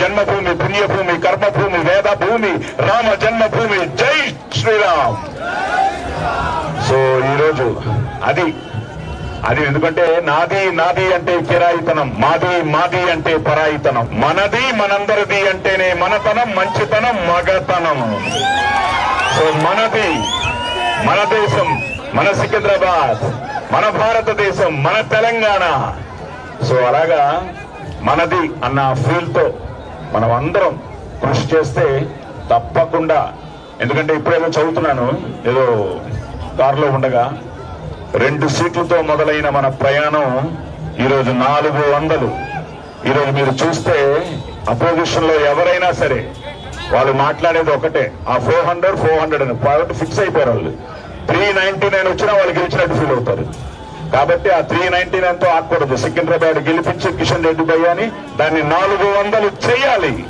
జన్మభూమి పుణ్యభూమి కర్మభూమి వేద భూమి రామ జన్మభూమి. జై శ్రీరామ్. సో ఈరోజు అది అది ఎందుకంటే నాది నాది అంటే కిరాయితనం మాది మాది అంటే పరాయితనం. మనది మనందరిది అంటేనే మనతనం మంచితనం మగతనం. సో మనది మన దేశం మన సికింద్రాబాద్ మన భారతదేశం మన తెలంగాణ. సో అలాగా మనది అన్న ఫీల్తో మనం అందరం కృషి చేస్తే తప్పకుండా. ఎందుకంటే ఇప్పుడేమో చదువుతున్నాను ఏదో కారులో ఉండగా. రెండు సీట్లతో మొదలైన మన ప్రయాణం ఈరోజు నాలుగు వందలు. ఈరోజు మీరు చూస్తే అపోజిషన్లో ఎవరైనా సరే వాళ్ళు మాట్లాడేది ఒకటే. ఆ ఫోర్ హండ్రెడ్ ఫోర్ హండ్రెడ్ అని. కాబట్టి ఫిక్స్ అయిపోయారు వాళ్ళు. త్రీ నైన్టీ నైన్ వచ్చినా వాళ్ళు గెలిచినట్టు ఫీల్ అవుతారు. కాబట్టి ఆ త్రీ నైన్టీ నైన్తో ఆకూడదు సికింద్రాబాద్ గెలిపించి కిషన్ రెడ్డి భయ్యాని దాన్ని నాలుగు వందలు చేయాలి.